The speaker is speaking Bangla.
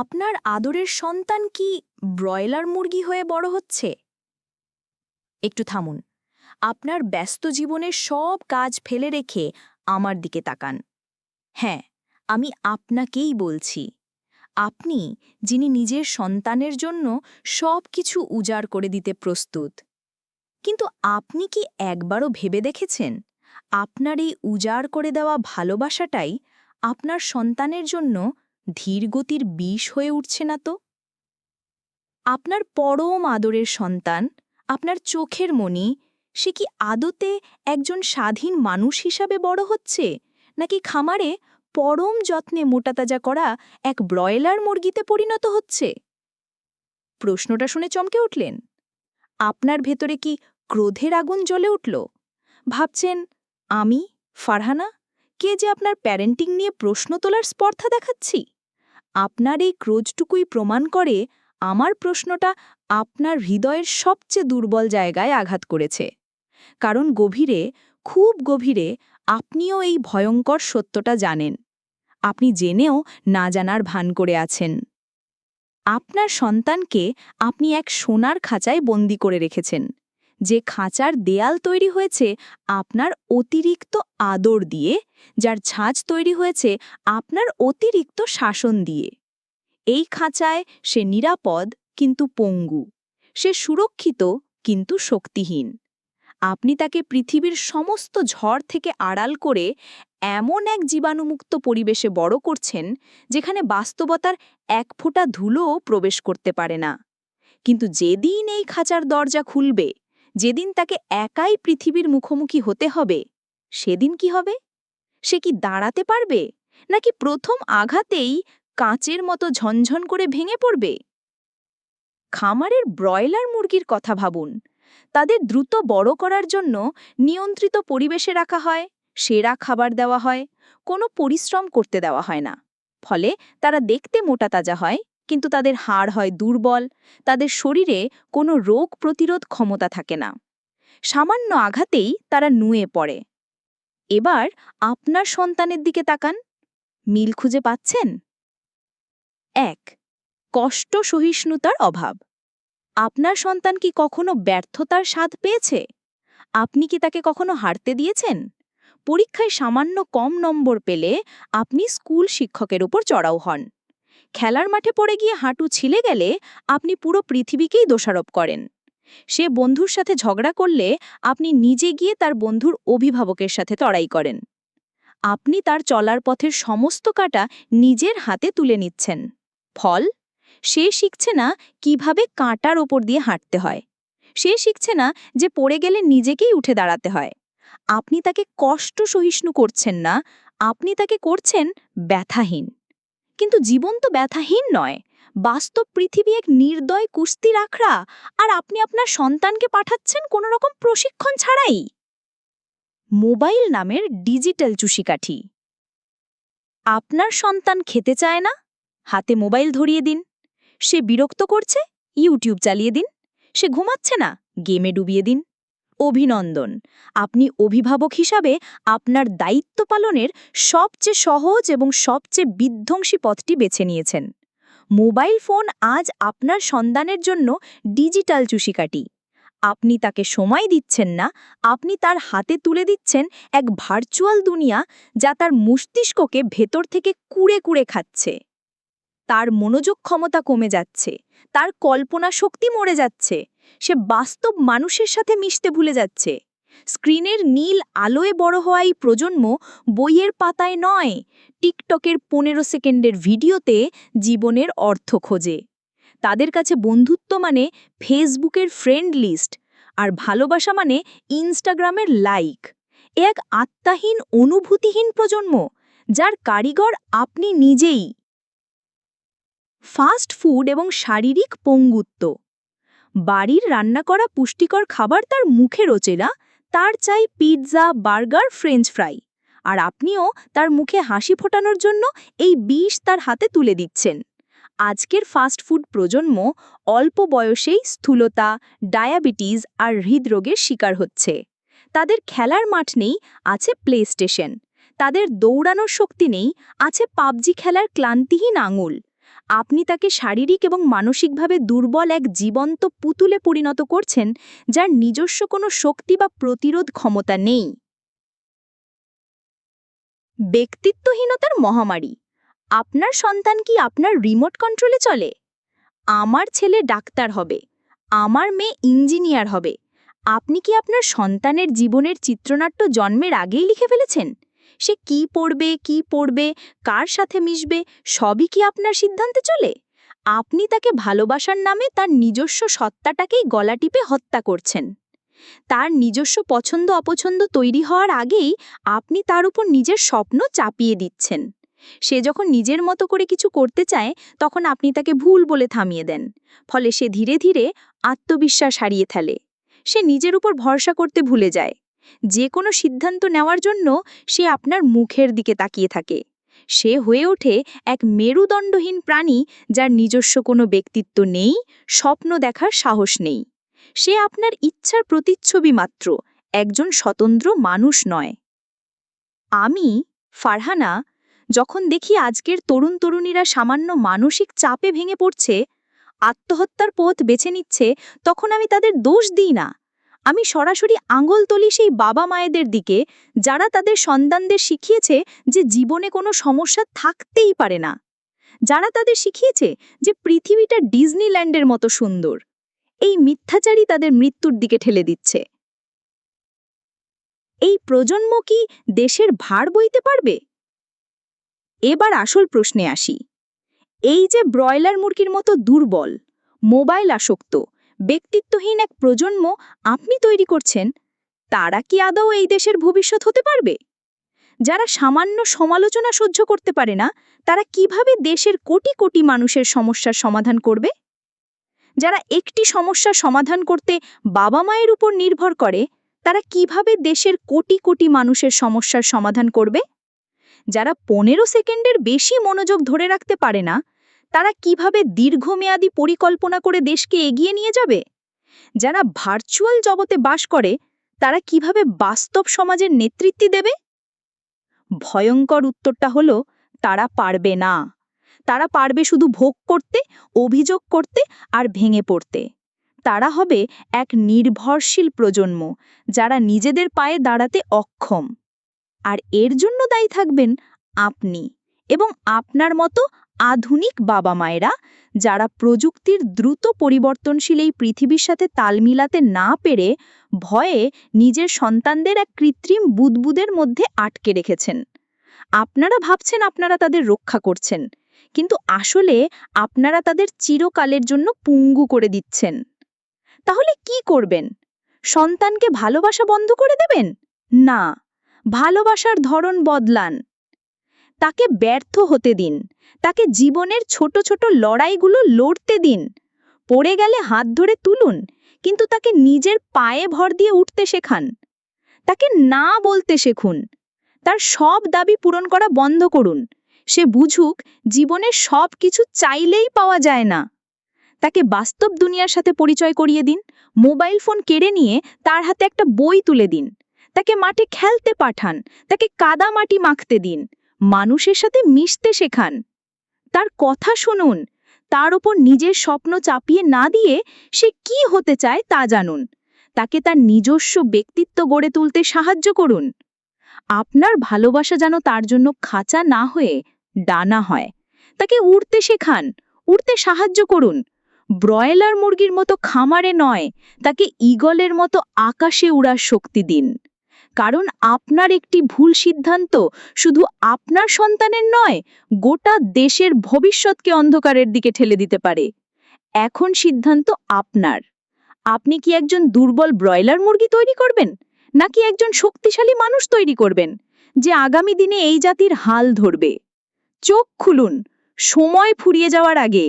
আপনার আদরের সন্তান কি ব্রয়লার মুরগি হয়ে বড় হচ্ছে? একটু থামুন। আপনার ব্যস্ত জীবনের সব কাজ ফেলে রেখে আমার দিকে তাকান। হ্যাঁ আমি আপনাকেই বলছি। আপনি, যিনি নিজের সন্তানের জন্য সব কিছু উজাড় করে দিতে প্রস্তুত। কিন্তু আপনি কি একবারও ভেবে দেখেছেন? আপনার এই উজাড় করে দেওয়া ভালোবাসাটাই আপনার সন্তানের জন্য ধীরগতির বিষ হয়ে উঠছে না তো? আপনার পরম আদরের সন্তান, আপনার চোখের মণি, সে কি আদতে একজন স্বাধীন মানুষ হিসাবে বড় হচ্ছে? নাকি খামারে পরম যত্নে মোটাতাজা করা এক ব্রয়লার মুরগিতে পরিণত হচ্ছে? প্রশ্নটা শুনে চমকে উঠলেন। আপনার ভেতরে কি ক্রোধের আগুন জ্বলে উঠল? ভাবছেন, আমি, ফারহানা, কে যে আপনার প্যারেন্টিং নিয়ে প্রশ্ন তোলার স্পর্ধা দেখাচ্ছি? আপনার এই ক্রোজটুকুই প্রমাণ করে আমার প্রশ্নটা আপনার হৃদয়ের সবচেয়ে দুর্বল জায়গায় আঘাত করেছে। কারণ গভীরে, খুব গভীরে আপনিও এই ভয়ঙ্কর সত্যটা জানেন। আপনি জেনেও না জানার ভান করে আছেন। আপনার সন্তানকে আপনি এক সোনার খাঁচায় বন্দি করে রেখেছেন। যে খাঁচার দেয়াল তৈরি হয়েছে আপনার অতিরিক্ত আদর দিয়ে, যার ছাঁচ তৈরি হয়েছে আপনার অতিরিক্ত শাসন দিয়ে। এই খাঁচায় সে নিরাপদ কিন্তু পঙ্গু, সে সুরক্ষিত কিন্তু শক্তিহীন। আপনি তাকে পৃথিবীর সমস্ত ঝড় থেকে আড়াল করে এমন এক জীবাণুমুক্ত পরিবেশে বড় করছেন, যেখানে বাস্তবতার এক ফোঁটা ধুলোও প্রবেশ করতে পারে না। কিন্তু যেদিন এই খাঁচার দরজা খুলবে যেদিন তাকে একাই পৃথিবীর মুখোমুখি হতে হবে, সেদিন কি হবে? সে কি দাঁড়াতে পারবে? নাকি প্রথম আঘাতেই কাঁচের মতো ঝনঝন করে ভেঙে পড়বে? খামারের ব্রয়লার মুরগির কথা ভাবুন। তাদের দ্রুত বড় করার জন্য নিয়ন্ত্রিত পরিবেশে রাখা হয়, সেরা খাবার দেওয়া হয়, কোনো পরিশ্রম করতে দেওয়া হয় না। ফলে তারা দেখতে মোটা তাজা হয় কিন্তু তাদের হাড় হয় দুর্বল, তাদের শরীরে কোনো রোগ প্রতিরোধ ক্ষমতা থাকে না। সামান্য আঘাতেই তারা নুয়ে পড়ে। এবার আপনার সন্তানের দিকে তাকান। মিল খুঁজে পাচ্ছেন? এক, কষ্ট সহিষ্ণুতার অভাব। আপনার সন্তান কি কখনো ব্যর্থতার স্বাদ পেয়েছে? আপনি কি তাকে কখনো হারতে দিয়েছেন? পরীক্ষায় সামান্য কম নম্বর পেলে আপনি স্কুল শিক্ষকের উপর চড়াও হন। খেলার মাঠে পড়ে গিয়ে হাঁটু ছিলে গেলে আপনি পুরো পৃথিবীকেই দোষারোপ করেন। সে বন্ধুর সাথে ঝগড়া করলে আপনি নিজে গিয়ে তার বন্ধুর অভিভাবকের সাথে তড়াই করেন। আপনি তার চলার পথের সমস্ত কাটা নিজের হাতে তুলে নিচ্ছেন। ফল, সে শিখছে না কীভাবে কাঁটার ওপর দিয়ে হাঁটতে হয়। সে শিখছে না যে পড়ে গেলে নিজেকেই উঠে দাঁড়াতে হয়। আপনি তাকে কষ্ট সহিষ্ণু করছেন না, আপনি তাকে করছেন ব্যথাহীন। কিন্তু জীবন তো ব্যথাহীন নয়। বাস্তব পৃথিবী এক নির্দয় কুস্তি রাখরা আর আপনি আপনার সন্তানকে পাঠাচ্ছেন কোনো রকম প্রশিক্ষণ ছাড়াই। মোবাইল নামের ডিজিটাল চুষিকাঠি। আপনার সন্তান খেতে চায় না? হাতে মোবাইল ধরিয়ে দিন। সে বিরক্ত করছে? ইউটিউব চালিয়ে দিন। সে ঘুমাচ্ছে না? গেমে ডুবিয়ে দিন। অভিনন্দন। আপনি অভিভাবক হিসাবে আপনার দায়িত্ব পালনের সবচেয়ে সহজ এবং সবচেয়ে বিধ্বংসী পথটি বেছে নিয়েছেন। মোবাইল ফোন আজ আপনার সন্তানের জন্য ডিজিটাল চুষিকাটি। আপনি তাকে সময় দিচ্ছেন না, আপনি তার হাতে তুলে দিচ্ছেন এক ভার্চুয়াল দুনিয়া যা তার মস্তিষ্ককে ভেতর থেকে কুড়ে কুড়ে খাচ্ছে। তার মনোযোগ ক্ষমতা কমে যাচ্ছে, তার কল্পনা শক্তি মরে যাচ্ছে সে বাস্তব মানুষের সাথে মিশতে ভুলে যাচ্ছে। স্ক্রিনের নীল আলোয় বড় হওয়া এই প্রজন্ম বইয়ের পাতায় নয়, টিকটকের পনেরো সেকেন্ডের ভিডিওতে জীবনের অর্থ খোঁজে। তাদের কাছে বন্ধুত্ব মানে ফেসবুকের ফ্রেন্ড লিস্ট, আর ভালোবাসা মানে ইনস্টাগ্রামের লাইক। এক আত্মাহীন, অনুভূতিহীন প্রজন্ম, যার কারিগর আপনি নিজেই। ফাস্ট ফুড এবং শারীরিক পঙ্গুত্ব। বাড়ির রান্না করা পুষ্টিকর খাবার তার মুখে রোচে না, তার চাই পিৎজা, বার্গার, ফ্রেঞ্চ ফ্রাই। আর আপনিও তার মুখে হাসি ফোটানোর জন্য এই বিষ তার হাতে তুলে দিচ্ছেন। আজকের ফাস্ট ফুড প্রজন্ম অল্প বয়সেই স্থূলতা, ডায়াবেটিস আর হৃদরোগের শিকার হচ্ছে। তাদের খেলার মাঠ নেই, আছে প্লে স্টেশন তাদের দৌড়ানোর শক্তি নেই, আছে পাবজি খেলার ক্লান্তিহীন আঙুল। আপনি তাকে শারীরিক এবং মানসিকভাবে দুর্বল এক জীবন্ত পুতুলে পরিণত করছেন, যার নিজস্ব কোনো শক্তি বা প্রতিরোধ ক্ষমতা নেই। ব্যক্তিত্বহীনতার মহামারী। আপনার সন্তান কি আপনার রিমোট কন্ট্রোলে চলে? আমার ছেলে ডাক্তার হবে। আমার মেয়ে ইঞ্জিনিয়ার হবে। আপনি কি আপনার সন্তানের জীবনের চিত্রনাট্য জন্মের আগেই লিখে ফেলেছেন? সে কি পড়বে কি পড়বে, কার সাথে মিশবে, সবই কি আপনার সিদ্ধান্তে চলে? আপনি তাকে ভালোবাসার নামে তার নিজস্ব সত্তাটাকেই গলা টিপে হত্যা করছেন। তার নিজস্ব পছন্দ অপছন্দ তৈরি হওয়ার আগেই আপনি তার উপর নিজের স্বপ্ন চাপিয়ে দিচ্ছেন। সে যখন নিজের মতো করে কিছু করতে চায়, তখন আপনি তাকে ভুল বলে থামিয়ে দেন। ফলে সে ধীরে ধীরে আত্মবিশ্বাস হারিয়ে ফেলে। সে নিজের উপর ভরসা করতে ভুলে যায়। যে কোনো সিদ্ধান্ত নেওয়ার জন্য সে আপনার মুখের দিকে তাকিয়ে থাকে। সে হয়ে ওঠে এক মেরুদণ্ডহীন প্রাণী যার নিজস্ব কোনো ব্যক্তিত্ব নেই, স্বপ্ন দেখার সাহস নেই। সে আপনার ইচ্ছার প্রতিচ্ছবি মাত্র, একজন স্বতন্ত্র মানুষ নয়। আমি, ফারহানা, যখন দেখি আজকের তরুণ তরুণীরা সামান্য মানসিক চাপে ভেঙে পড়ছে, আত্মহত্যার পথ বেছে নিচ্ছে, তখন আমি তাদের দোষ দিই না। আমি সরাসরি আঙুল তুলি সেই বাবা মায়েদের দিকে, যারা তাদের সন্তানদের শিখিয়েছে যে জীবনে কোনো সমস্যা থাকতেই পারে না। যারা তাদের শিখিয়েছে যে পৃথিবীটা ডিজনিল্যান্ডের মতো সুন্দর। এই মিথ্যাচারই তাদের মৃত্যুর দিকে ঠেলে দিচ্ছে। এই প্রজন্ম কি দেশের ভার বইতে পারবে? এবার আসল প্রশ্নে আসি। এই যে ব্রয়লার মুরগির মতো দুর্বল, মোবাইল আসক্ত ব্যক্তিত্বহীন এক প্রজন্ম আপনি তৈরি করছেন, তারা কি আদৌ এই দেশের ভবিষ্যৎ হতে পারবে? যারা সামান্য সমালোচনা সহ্য করতে পারে না, তারা কীভাবে দেশের কোটি কোটি মানুষের সমস্যার সমাধান করবে? যারা একটি সমস্যার সমাধান করতে বাবা মায়ের উপর নির্ভর করে, তারা কীভাবে দেশের কোটি কোটি মানুষের সমস্যার সমাধান করবে? যারা পনেরো সেকেন্ডের বেশি মনোযোগ ধরে রাখতে পারে না তারা কীভাবে দীর্ঘমেয়াদী পরিকল্পনা করে দেশকে এগিয়ে নিয়ে যাবে? যারা ভার্চুয়াল জগতে বাস করে, তারা কীভাবে বাস্তব সমাজের নেতৃত্ব দেবে? ভয়ঙ্কর উত্তরটা হলো, তারা পারবে না। তারা পারবে শুধু ভোগ করতে, অভিযোগ করতে আর ভেঙে পড়তে। তারা হবে এক নির্ভরশীল প্রজন্ম, যারা নিজেদের পায়ে দাঁড়াতে অক্ষম। আর এর জন্য দায়ী থাকবেন আপনি এবং আপনার মতো আধুনিক বাবা মায়েরা যারা প্রযুক্তির দ্রুত পরিবর্তনশীল এই পৃথিবীর সাথে তাল মিলাতে না পেরে ভয়ে নিজের সন্তানদের এক কৃত্রিম বুদবুদের মধ্যে আটকে রেখেছেন। আপনারা ভাবছেন আপনারা তাদের রক্ষা করছেন, কিন্তু আসলে আপনারা তাদের চিরকালের জন্য পুঙ্গু করে দিচ্ছেন। তাহলে কি করবেন? সন্তানকে ভালোবাসা বন্ধ করে দেবেন? না, ভালোবাসার ধরন বদলান। তাকে ব্যর্থ হতে দিন। তাকে জীবনের ছোট ছোট লড়াইগুলো লড়তে দিন। পড়ে গেলে হাত ধরে তুলুন, কিন্তু তাকে নিজের পায়ে ভর দিয়ে উঠতে শেখান। তাকে না বলতে শেখুন। তার সব দাবি পূরণ করা বন্ধ করুন। সে বুঝুক, জীবনে সব কিছু চাইলেই পাওয়া যায় না। তাকে বাস্তব দুনিয়ার সাথে পরিচয় করিয়ে দিন, মোবাইল ফোন কেড়ে নিয়ে তার হাতে একটা বই তুলে দিন। তাকে মাঠে খেলতে পাঠান, তাকে কাদা মাটি মাখতে দিন। মানুষের সাথে মিশতে শেখান। তার কথা শুনুন, তার ওপর নিজের স্বপ্ন চাপিয়ে না দিয়ে সে কি হতে চায় তা জানুন। তাকে তার নিজস্ব ব্যক্তিত্ব গড়ে তুলতে সাহায্য করুন। আপনার ভালোবাসা যেন তার জন্য খাঁচা না হয়ে ডানা হয়। তাকে উড়তে শেখান, উড়তে সাহায্য করুন। ব্রয়লার মুরগির মতো খামারে নয়, তাকে ইগলের মতো আকাশে উড়ার শক্তি দিন। কারণ আপনার একটি ভুল সিদ্ধান্ত শুধু আপনার সন্তানের নয়, গোটা দেশের ভবিষ্যৎকে অন্ধকারের দিকে ঠেলে দিতে পারে। এখন সিদ্ধান্ত আপনার। আপনি কি একজন দুর্বল ব্রয়লার মুরগি তৈরি করবেন, নাকি একজন শক্তিশালী মানুষ তৈরি করবেন, যে আগামী দিনে এই জাতির হাল ধরবে? চোখ খুলুন, সময় ফুরিয়ে যাওয়ার আগে।